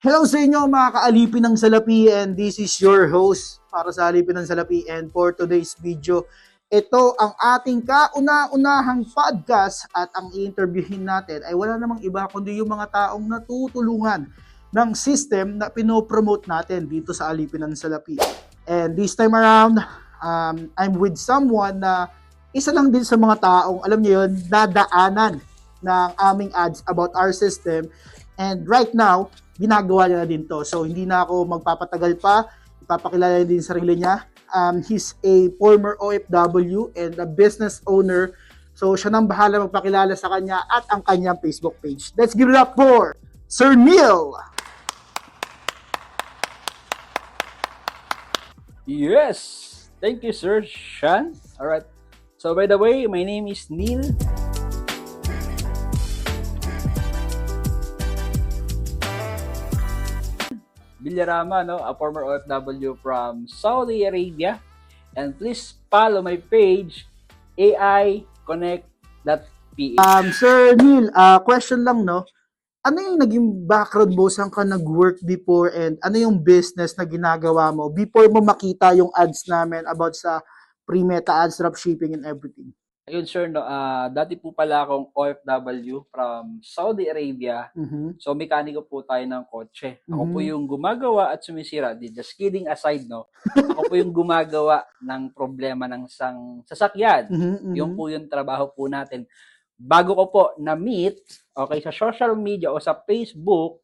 Hello sa inyo mga kaalipin ng Salapi and this is your host para sa Alipin ng Salapi and for today's video, ito ang ating kauna-unahang podcast at ang i-interviewin natin ay wala namang iba kundi yung mga taong natutulungan ng system na pinopromote natin dito sa Alipin ng Salapi. And this time around, um, I'm with someone na isa lang din sa mga taong, alam niyo yun, dadaanan ng aming ads about our system. And right now, ginagawa niya na din to. So, hindi na ako magpapatagal pa. Ipapakilala din sarili niya. Um, he's a former OFW and a business owner. So, siya nang bahala magpakilala sa kanya at ang kanyang Facebook page. Let's give it up for Sir Neil! Yes! Thank you, Sir Sean. Alright. So, by the way, my name is Neil. Villarama, no? a former OFW from Saudi Arabia. And please follow my page, AIConnect.ph. Um, Sir Neil, uh, question lang, no? Ano yung naging background mo? Saan ka nag-work before and ano yung business na ginagawa mo before mo makita yung ads namin about sa pre-meta ads, dropshipping and everything? Ayun, sir, no, ah, dati po pala akong OFW from Saudi Arabia. Mhm. So, mekaniko po tayo ng kotse. Ako po Mhm. yung gumagawa at sumisira. Di- Just kidding aside, no? Ako po yung gumagawa ng problema ng isang sasakyan. Mhm, mhm. Yung po yung trabaho po natin. Bago ko po na-meet, okay, sa social media o sa Facebook,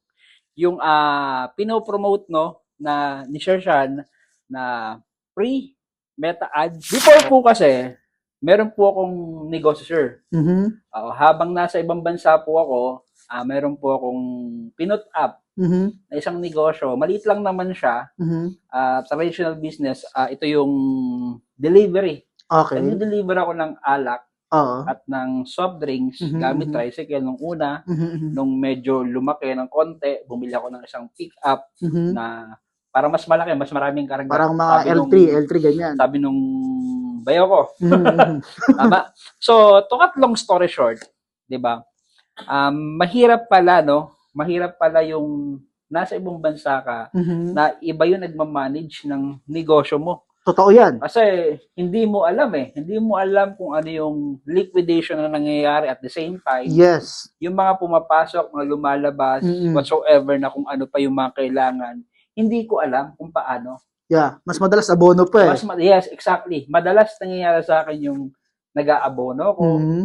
yung ah pinopromote, no, na ni Sir Sean na free meta ads. Before po kasi, meron po akong negosyo, sir. Mhm, Oo, habang nasa ibang bansa po ako, ah meron po akong pinut up mhm, na isang negosyo. Maliit lang naman siya, mhm. ah, traditional business. Ah, ito yung delivery. Okay. Nag-deliver ako ng alak Oo. at ng soft drinks Mhm, gamit mhm. tricycle nung una. Mhm, mhm, Nung medyo lumaki ng konti, bumili ako ng isang pick-up mhm. na para mas malaki, mas maraming karga. Parang mga Sabi L3, nung- L3 ganyan. Sabi nung bayo ko, Mhm, mhm. Tama. So, to cut long story short, 'di ba? Um, mahirap pala no, mahirap pala yung nasa ibang bansa ka Mhm. na iba yung nagmamanage ng negosyo mo. Totoo yan. Kasi hindi mo alam eh. Hindi mo alam kung ano yung liquidation na nangyayari at the same time. Yes. Yung mga pumapasok, mga lumalabas, Mm-mm. whatsoever na kung ano pa yung mga kailangan, hindi ko alam kung paano. Yeah. Mas madalas abono pa eh. Mas, ma- yes, exactly. Madalas nangyayari sa akin yung nag-aabono ko, Mhm.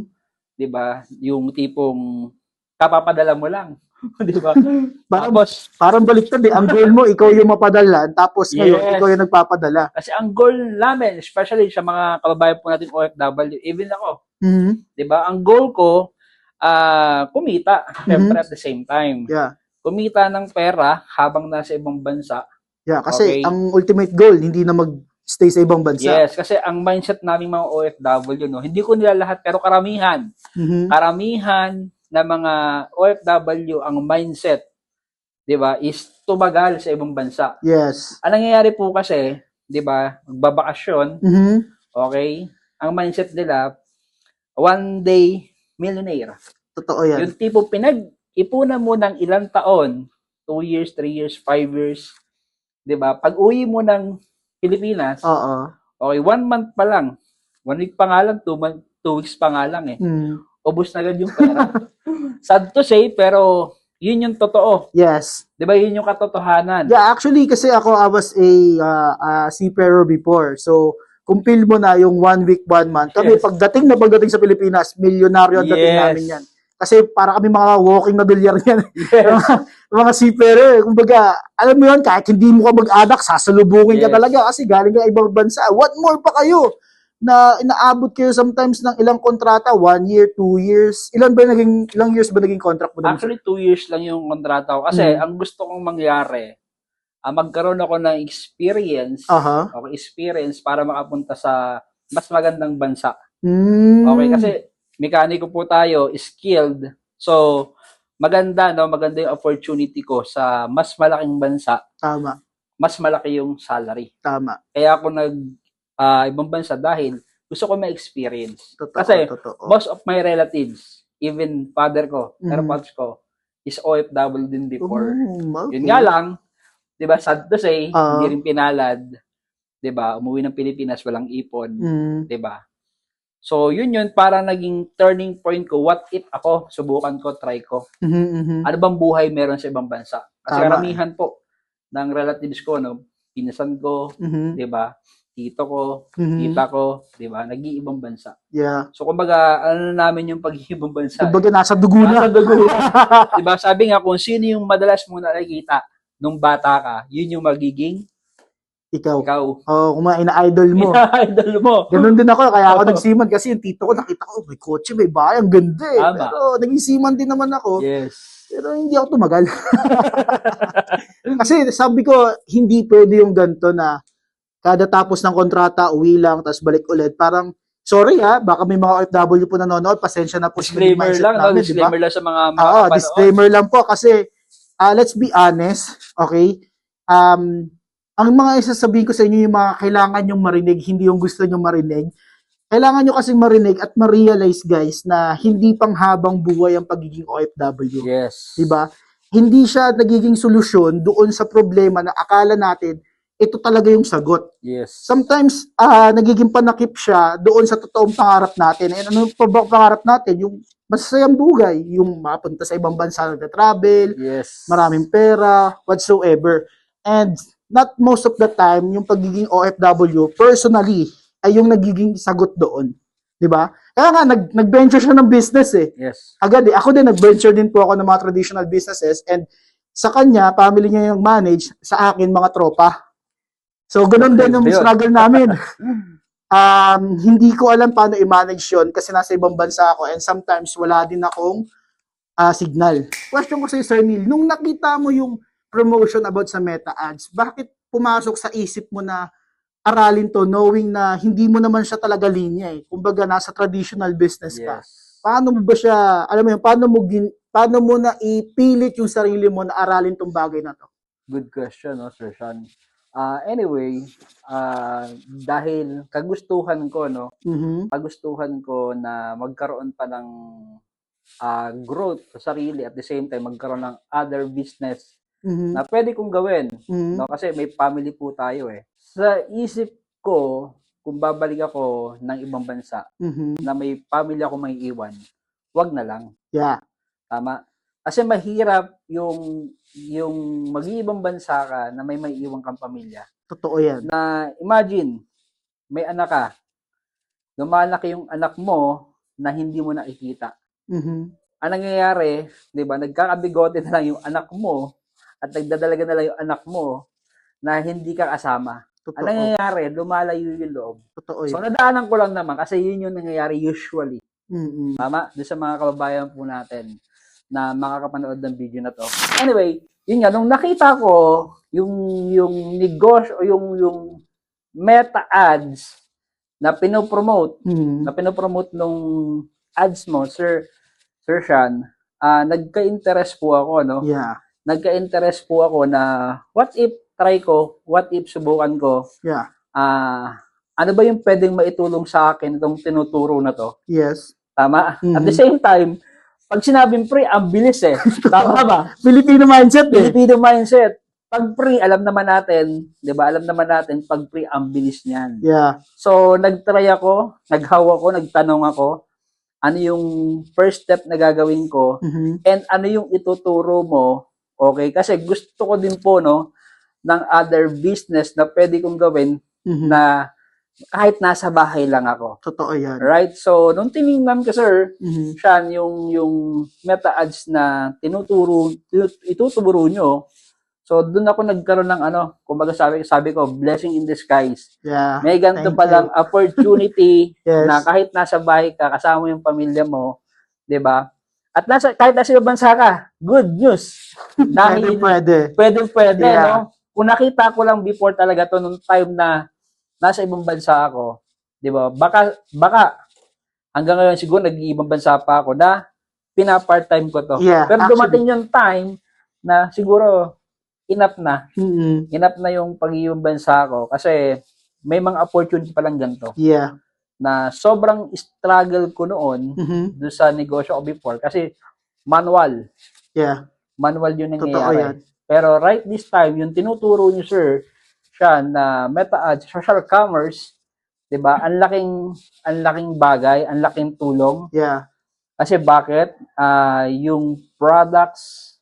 'di ba? Yung tipong kapapadala mo lang, 'di ba? Parang, Tapos parang baliktad eh. Ang goal mo, ikaw yung mapadala. Tapos ngayon, Yes. ikaw yung nagpapadala. kasi ang goal namin, especially sa mga kababayan po natin OFW, even ako, Mhm. 'di ba? Ang goal ko ah kumita, syempre at the same time. Yeah. Kumita ng pera habang nasa ibang bansa. Yeah. Kasi Okay. ang ultimate goal, hindi na mag-stay sa ibang bansa. Yes, kasi ang mindset namin mga OFW, no, hindi ko nila lahat pero karamihan, Mhm. karamihan na mga OFW ang mindset, 'di ba, is tumagal sa ibang bansa. Yes. Ang nangyayari po kasi, 'di ba, magbabakasyon, Mhm. okay? Ang mindset nila one day millionaire. Totoo yan. Yung tipo pinag-ipunan mo ng ilang taon, 2 years, 3 years, 5 years, 'di ba? Pag uwi mo ng Pilipinas, Oo. okay, one month pa lang, one week pa nga lang, two, month, two weeks pa nga lang eh. Mhm. Ubus na agad yung pera. Sad to say, pero yun yung totoo. Yes. 'Di ba? Yun yung katotohanan. Yeah, actually, kasi ako, I was a uh, uh, seafarer before. So, kung feel mo na yung one week, one month, kami Yes. pagdating na pagdating sa Pilipinas, milyonaryo ang dating Yes. namin yan. Kasi para kami mga walking na bilyar yan. Yes. mga seafarer, kumbaga, alam mo yun, kahit hindi mo ka mag-anak, sasalubungin ka Yes. talaga kasi galing ka ibang bansa. What more pa kayo? Na inaabot kayo sometimes ng ilang kontrata, one year, two years. Ilan ba naging, ilang years ba naging contract mo? Actually, two years lang yung kontrata ko. Kasi Mm. ang gusto kong mangyari, ah, magkaroon ako ng experience, Aha. okay, experience para makapunta sa mas magandang bansa. Mm. Okay, kasi mekaniko po tayo, skilled. So, maganda, no? Maganda yung opportunity ko sa mas malaking bansa, Tama, mas malaki yung salary. tama. Kaya ako nag ah, ibang bansa dahil gusto ko ma-experience. Totoo, Kasi totoo. most of my relatives, even father ko, Mhm. mm-hmm. ko, is OFW din before. Oh, okay. Yun nga lang, 'di ba, sad to say, Ah. hindi rin pinalad, 'di ba? Umuwi ng Pilipinas walang ipon, Mm, 'di ba? So, yun yun parang naging turning point ko. What if ako subukan ko, try ko. mhm, mhm. Ano bang buhay meron sa ibang bansa? Kasi Tama. karamihan po ng relatives ko, no, pinasan ko, Mhm, 'di ba? Tito ko, mhm. tita ko, 'di ba? Nag-iibang bansa. Yeah. So kumbaga, ano na namin yung pag-iibang bansa. Kumbaga nasa dugo Nasa na. dugo. 'Di ba? Sabi nga kung sino yung madalas mo nakikita nung bata ka, yun yung magiging Ikaw. ikaw. Oh, kung mga ina-idol mo. Idol mo. Ganun din ako, kaya ako Oo. nagsiman kasi yung tito ko nakita ko, may kotse, may bahay, ang ganda eh. Tama. Pero naging siman din naman ako, Yes. pero hindi ako tumagal. kasi sabi ko, hindi pwede yung ganito na kada tapos ng kontrata, uwi lang, tapos balik ulit. Parang, sorry ha, baka may mga OFW po nanonood, pasensya na po sa Disclaimer mindset lang, no? namin, ba? Disclaimer lang sa mga mga Oo, disclaimer lang po kasi ah, let's be honest, okay? Um, ang mga isasabihin ko sa inyo yung mga kailangan nyong marinig, hindi yung gusto nyong marinig. Kailangan nyo kasing marinig at ma-realize guys na hindi pang habang buhay ang pagiging OFW. Yes. Di ba? Hindi siya nagiging solusyon doon sa problema na akala natin ito talaga yung sagot. Yes. Sometimes ah nagiging panakip siya doon sa totoong pangarap natin. And ano pa ba ang pangarap natin? Yung masasayang buhay, yung mapunta sa ibang bansa nagta-travel, Yes. maraming pera, whatsoever. And not most of the time, yung pagiging OFW, personally, ay yung nagiging sagot doon. 'Di ba? Kaya nga, nag, nag-venture siya ng business eh. Yes. Agad eh. Ako din, nag-venture din po ako ng mga traditional businesses and sa kanya, family niya yung manage, sa akin, mga tropa. So, ganun din yung Yun. struggle namin. um, hindi ko alam paano i-manage yun kasi nasa ibang bansa ako and sometimes wala din akong ah, signal. Question ko sa Sir Neil, nung nakita mo yung promotion about sa Meta Ads, bakit pumasok sa isip mo na aralin to knowing na hindi mo naman siya talaga linya eh. Kumbaga nasa traditional business ka. Yes. Paano mo ba siya, alam mo yun, paano mo gin, paano mo na ipilit yung sarili mo na aralin tong bagay na to? Good question, no, Sir Sean. Ah, anyway, ah, dahil kagustuhan ko, no, Mhm. kagustuhan ko na magkaroon pa ng ah, growth sa sarili at the same time magkaroon ng other business Mhm. na pwede kong gawin. Mhm. No, kasi may family po tayo eh. Sa isip ko, kung babalik ako ng ibang bansa Mhm. na may family ako may iwan, wag na lang. Yeah. Tama? Kasi mahirap yung yung mag-iibang bansa ka na may may iwang kang pamilya. Totoo yan. Na imagine, may anak ka, lumalaki yung anak mo na hindi mo nakikita. Mhm. Ang nangyayari, di ba, nagkakabigote na lang yung anak mo at nagdadalaga na lang yung anak mo na hindi ka kasama. Ang Totoo. nangyayari, lumalayo yung loob. Totoo So, yan. nadaanan ko lang naman kasi yun yung nangyayari usually. Mhm. Tama? Doon sa mga kababayan po natin na makakapanood ng video na to. Anyway, yun nga, nung nakita ko yung, yung negosyo, o yung, yung meta ads na pinopromote, Mhm. na pinopromote nung ads mo, Sir, Sir Sean, ah nagka-interest po ako, no? Yeah. Nagka-interest po ako na what if try ko, what if subukan ko, Yeah. ah ano ba yung pwedeng maitulong sa akin itong tinuturo na to? Yes. Tama? At Mhm. the same time, pag sinabing pre, ang bilis eh. Tama ba? Filipino mindset eh. Filipino mindset. Pag pre, alam naman natin, di ba? Alam naman natin, pag pre, ang bilis niyan. Yeah. So, nag-try ako, naghaw ako, nagtanong ako, ano yung first step na gagawin ko, Mhm. and ano yung ituturo mo, okay? Kasi gusto ko din po, no, ng other business na pwede kong gawin Mhm. na kahit nasa bahay lang ako. Totoo yan. Right? So, nung tinignan ko, sir, Mhm. siyan yung yung meta ads na tinuturo tinu- ituturo nyo. So doon ako nagkaroon ng ano, kumbaga sabi sabi ko, blessing in disguise. Yeah. May ganito Thank palang opportunity Yes. na kahit nasa bahay ka, kasama mo yung pamilya mo, 'di ba? At nasa kahit nasa ibang bansa ka, good news. Pwede, Dahil pwede. pwede pwede, Yeah. no? Kung nakita ko lang before talaga to nung time na nasa ibang bansa ako, 'di ba? Baka baka hanggang ngayon siguro nag-iibang bansa pa ako na pina-part-time ko to. Yeah, Pero actually. dumating yung time na siguro enough na. Mhm. Enough na yung pag-iibang bansa ko kasi may mga opportunity pa lang ganito Yeah. na sobrang struggle ko noon Mhm. doon sa negosyo ko before kasi manual. Yeah, Manual yun totoo nangyayari. yan. Pero right this time, yung tinuturo niyo, sir, siya na meta ads, social commerce, 'di ba? Ang laking ang laking bagay, ang laking tulong Yeah, kasi bakit? Ah, yung products,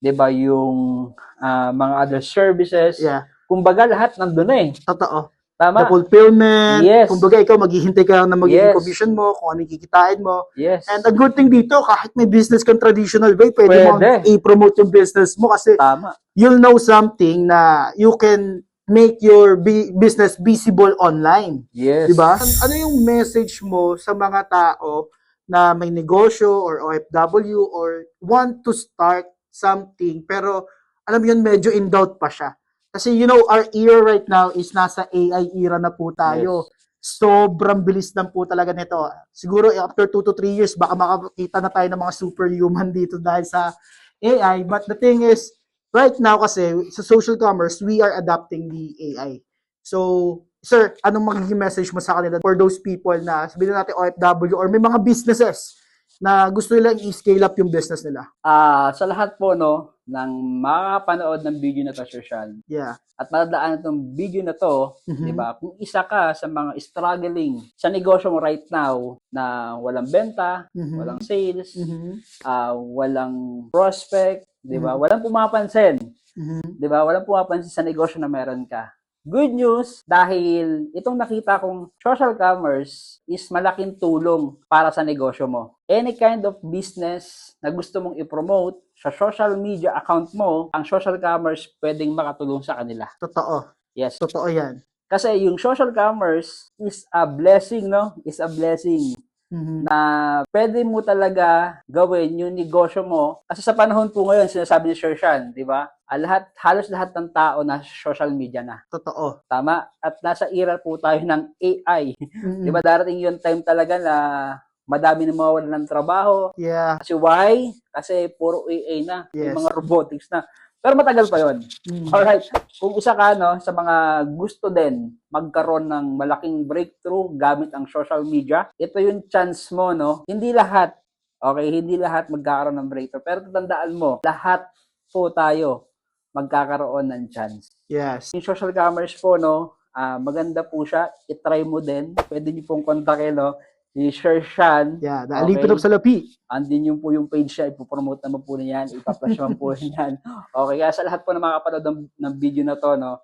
'di ba, yung ah, mga other services, yeah, kumbaga lahat nandun na eh. totoo. Tama? The fulfillment, Yes. kumbaga ikaw maghihintay ka lang na magiging Yes. commission mo, kung ano kikitain mo. Yes. And the good thing dito, kahit may business kang traditional way, pwede, mo Pwede. i-promote yung business mo kasi Tama. you'll know something na you can make your business visible online. Yes. Di ba? An- ano yung message mo sa mga tao na may negosyo or OFW or want to start something pero alam mo yun, medyo in doubt pa siya. Kasi you know, our era right now is nasa AI era na po tayo. Sobrang bilis lang po talaga nito. Siguro after 2 to 3 years, baka makakita na tayo ng mga superhuman dito dahil sa AI. But the thing is, right now kasi sa social commerce, we are adapting the AI. So, sir, anong magiging message mo sa kanila for those people na sabihin natin OFW or may mga businesses na gusto nilang i-scale up yung business nila? Ah, sa lahat po no ng makakapanood ng video na to, Sir Sean, Yeah. at madadaan itong video na to, Mhm. 'di ba? Kung isa ka sa mga struggling sa negosyo mo right now na walang benta, Mhm. walang sales, Mhm. ah, walang prospect, 'di ba? Mhm. Walang pumapansin, Mhm. 'di ba? Walang pumapansin sa negosyo na meron ka. Good news dahil itong nakita kong social commerce is malaking tulong para sa negosyo mo. Any kind of business na gusto mong i-promote sa social media account mo, ang social commerce pwedeng makatulong sa kanila. Totoo. Yes. Totoo yan. Kasi yung social commerce is a blessing, no? Is a blessing Mhm. na pwede mo talaga gawin yung negosyo mo. Kasi sa panahon po ngayon, sinasabi ni Sir Sean, di ba? Ah, lahat, halos lahat ng tao na social media na. Totoo. Tama? At nasa era po tayo ng AI. Mhm. Di ba darating yung time talaga na madami na mawawalan ng trabaho. Yeah. Kasi why? Kasi puro AI na. Yes. Yung mga robotics na. Pero matagal pa yon. Mhm. Alright. Kung isa ka no, sa mga gusto din magkaroon ng malaking breakthrough gamit ang social media, ito yung chance mo, no? Hindi lahat, okay, hindi lahat magkakaroon ng breakthrough. Pero tandaan mo, lahat po tayo magkakaroon ng chance. Yes. Yung social commerce po, no, ah, maganda po siya. I-try mo din. Pwede niyo pong kontakin, no? Si Sir Shan. Yeah. The Okay. Alipin of Salapi. Andin yung po yung page niya, ipopromote naman po niyan, ipaplash naman po niyan. Okay, kaya sa lahat po na makapanood ng, ng video na to, no,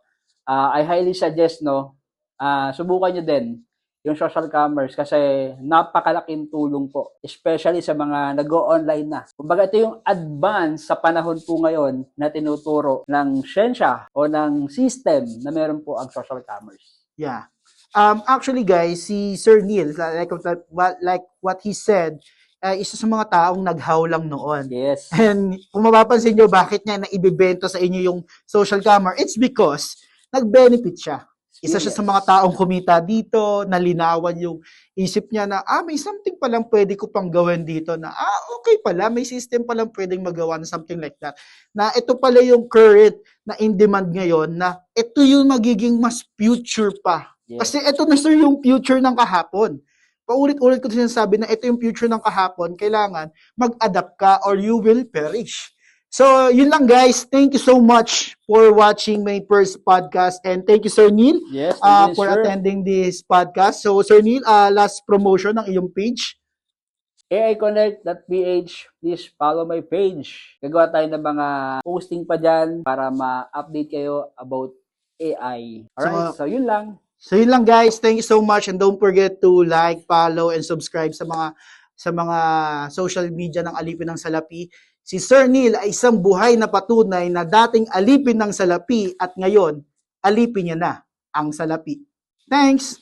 ah, I highly suggest, no, ah, subukan nyo din yung social commerce kasi napakalaking tulong po, especially sa mga nag-online na. Kumbaga ito yung advance sa panahon po ngayon na tinuturo ng siyensya o ng system na meron po ang social commerce. Yeah. Um, actually, guys, si Sir Neil, like, what, like what he said, uh, isa sa mga taong naghaw lang noon. Yes. And kung mapapansin nyo, bakit niya naibibento sa inyo yung social commerce, it's because nag-benefit siya. Isa siya sa mga taong kumita dito, nalinawan yung isip niya na, ah, may something palang pwede ko pang gawin dito na, ah, okay pala, may system palang pwedeng magawa na something like that. Na ito pala yung current na in demand ngayon, na ito yung magiging mas future pa. Yes. Kasi ito na sir yung future ng kahapon. Paulit-ulit ko sinasabi na ito yung future ng kahapon, kailangan mag-adapt ka or you will perish. So, yun lang guys. Thank you so much for watching my first podcast and thank you Sir Neil Yes, uh, for sir. attending this podcast. So, Sir Neil, uh, last promotion ng iyong page. AIConnect.ph, please follow my page. Gagawa tayo ng mga posting pa dyan para ma-update kayo about AI. Alright, so, yun lang. So, yun lang guys. Thank you so much and don't forget to like, follow, and subscribe sa mga sa mga social media ng Alipin ng Salapi. Si Sir Neil ay isang buhay na patunay na dating alipin ng salapi at ngayon, alipin niya na ang salapi. Thanks!